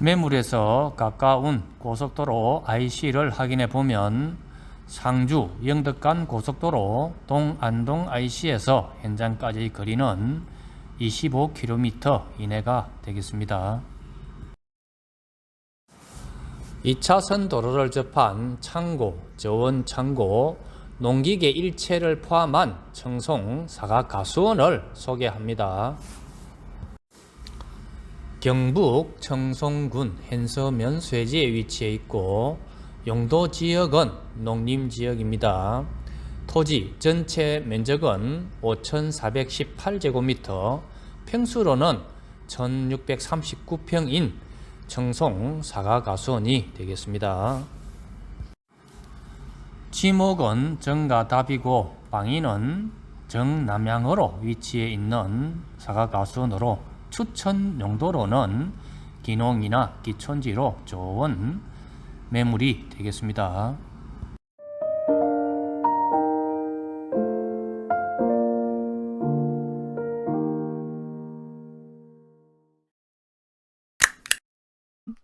매물에서 가까운 고속도로 IC를 확인해 보면 상주 영덕간 고속도로 동안동 IC에서 현장까지의 거리는 25km 이내가 되겠습니다. 2차선 도로를 접한 창고, 저원 창고, 농기계 일체를 포함한 청송 사각 가수원을 소개합니다. 경북 청송군 hen서면 쇠지에 위치해 있고 용도 지역은 농림 지역입니다. 토지 전체 면적은 5,418제곱미터, 평수로는 1,639평인 청송 사과가수원이 되겠습니다. 지목은 정가답이고 방위는 정남향으로 위치해 있는 사과가수원으로 추천 용도로는 기농이나 기촌지로 좋은 매물이 되겠습니다.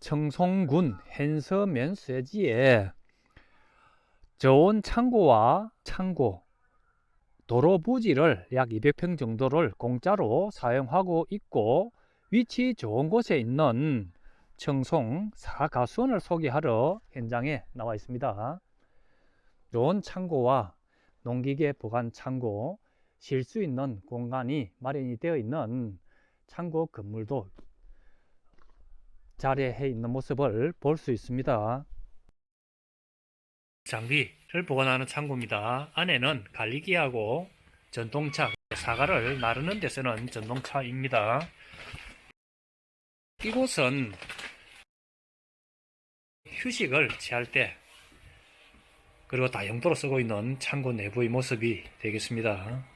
청송군 hen서면 쇠지에 저온 창고와 창고, 도로 부지를 약 200평 정도를 공짜로 사용하고 있고 위치 좋은 곳에 있는 청송 사가수원을 소개하러 현장에 나와 있습니다. 좋은 창고와 농기계 보관 창고, 쉴 수 있는 공간이 마련이 되어 있는 창고 건물도 자리해 있는 모습을 볼 수 있습니다. 장비 를 보관하는 창고입니다. 안에는 갈리기하고 전동차, 사과를 나르는 데 쓰는 전동차입니다. 이곳은 휴식을 취할 때 그리고 다용도로 쓰고 있는 창고 내부의 모습이 되겠습니다.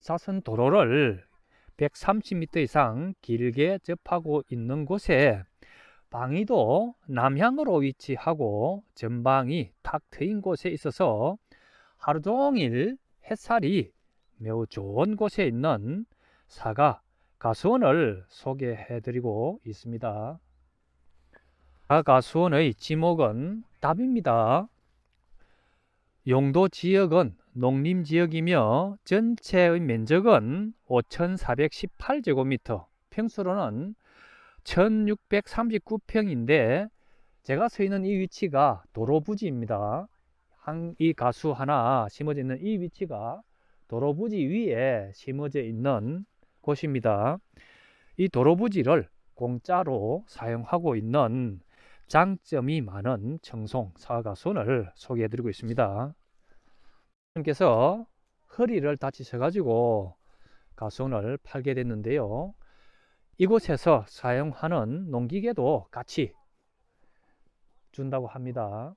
사선 도로를 130m 이상 길게 접하고 있는 곳에 방위도 남향으로 위치하고 전방이 탁 트인 곳에 있어서 하루 종일 햇살이 매우 좋은 곳에 있는 사과 가수원을 소개해 드리고 있습니다. 사과 가수원의 지목은 답입니다. 용도 지역은 농림 지역이며 전체의 면적은 5,418제곱미터, 평수로는 1639평인데 제가 서 있는 이 위치가 도로 부지입니다. 한, 이 가수 하나 심어져 있는 이 위치가 도로 부지 위에 심어져 있는 곳입니다. 이 도로 부지를 공짜로 사용하고 있는 장점이 많은 청송 사과순을 소개해 드리고 있습니다. 께서 허리를 다치셔 가지고 가수원을 팔게 됐는데요. 이곳에서 사용하는 농기계도 같이 준다고 합니다.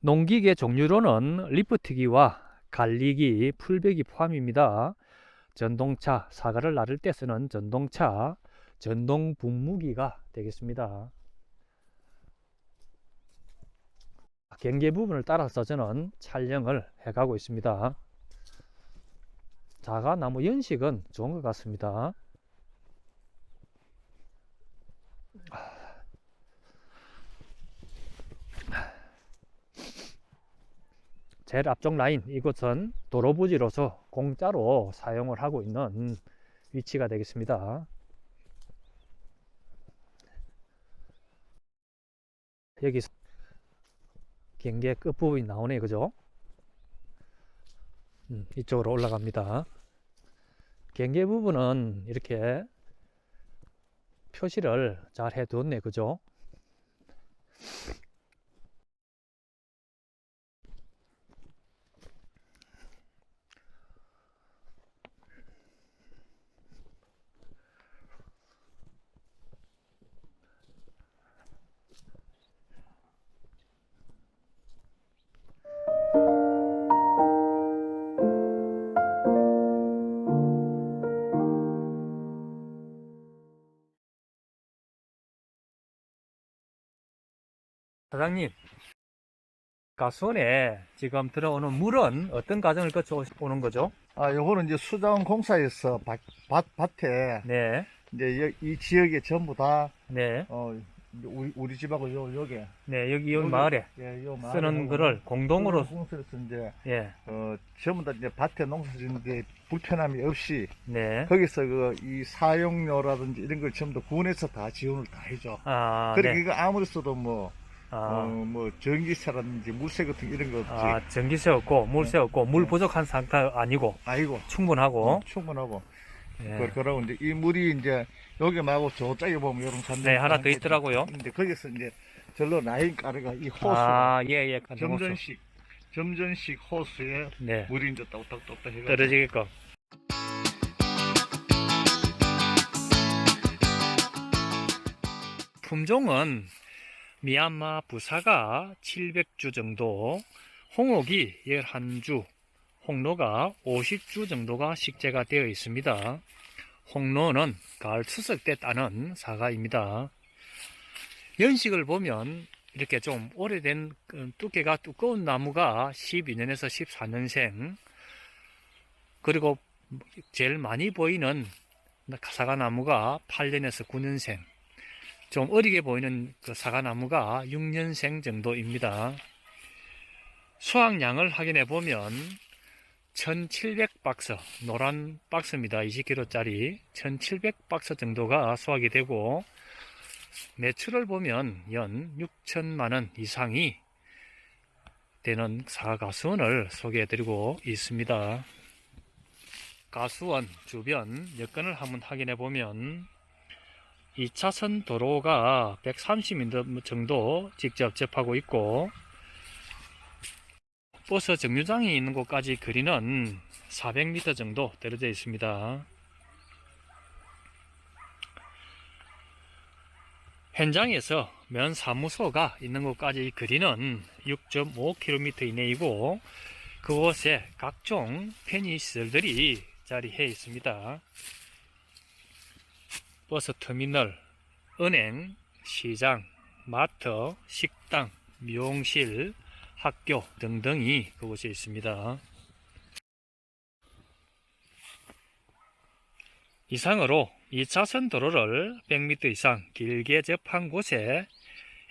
농기계 종류로는 리프트기와 갈리기, 풀베기 포함입니다. 전동차, 사과를 나를 때 쓰는 전동차, 전동 분무기가 되겠습니다. 경계 부분을 따라서 저는 촬영을 해가고 있습니다. 자가나무 연식은 좋은 것 같습니다. 제일 앞쪽 라인 이곳은 도로 부지로서 공짜로 사용을 하고 있는 위치가 되겠습니다. 여기 경계 끝부분이 나오네 그죠? 음, 이쪽으로 올라갑니다. 경계 부분은 이렇게 표시를 잘 해두었네 그죠? 사장님 가수원에 지금 들어오는 물은 어떤 과정을 거쳐 오는 거죠? 아, 요거는 이제 수자원 공사에서 밭, 밭, 밭에 네, 이제 여- 이 지역에 전부 다, 네, 어, 이제 우리, 우리 집하고 요, 요게. 네, 여기 이 여기- 마을에 예, 요 쓰는 거를 공동으로, 공사에서 이제, 예, 어, 전부 다 이제 밭에 농사 짓는데 불편함이 없이 네. 거기서 그 이 사용료라든지 이런 걸 전부 다 군에서 다 지원을 다 해줘. 아, 그러니까 네. 이거 아무리 써도 뭐, 어, 아, 뭐 전기세라든지 물세 같은 이런 거 없지. 아, 전기세 없고, 물세 없고, 물 네. 부족한 상태 아니고, 아이고. 충분하고, 어, 충분하고. 예. 그- 그러고 이제 이 물이 이제 여기 말고 저쪽에 보면 이런 산들 네, 하나 더 있더라고요. 근데 거기서 이제 절로 라인 가르가 이 호수가 아, 예, 예. 점전식 점전식 호수에 네. 물이 이제 똑딱똑딱 해가지고 떨어지게끔. 품종은 미얀마 부사가 700주 정도, 홍옥이 11주, 홍로가 50주 정도가 식재가 되어 있습니다. 홍로는 가을 추석 때 따는 사과입니다. 연식을 보면 이렇게 좀 오래된 그 두께가 두꺼운 나무가 12년에서 14년생, 그리고 제일 많이 보이는 사과나무가 8년에서 9년생, 좀 어리게 보이는 그 사과나무가 6년생 정도입니다. 수확량을 확인해 보면 1700박스, 노란 박스입니다. 20kg짜리 1700박스 정도가 수확이 되고 매출을 보면 연 6천만원 이상이 되는 사과수원을 소개해 드리고 있습니다. 가수원 주변 여건을 한번 확인해 보면 2차선 도로가 130m 정도 직접 접하고 있고 버스 정류장이 있는 곳까지 거리는 400m 정도 떨어져 있습니다. 현장에서 면 사무소가 있는 곳까지 거리는 6.5km 이내이고 그곳에 각종 편의시설들이 자리해 있습니다. 버스 터미널, 은행, 시장, 마트, 식당, 미용실, 학교 등등이 그곳에 있습니다. 이상으로 2차선 도로를 100m 이상 길게 접한 곳에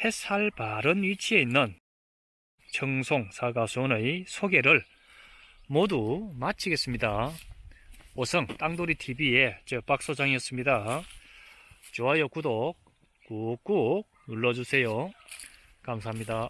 햇살 바른 위치에 있는 청송 사과수원의 소개를 모두 마치겠습니다. 오성 땅돌이 TV의 저 박소장이었습니다. 좋아요, 구독 꾹꾹 눌러주세요. 감사합니다.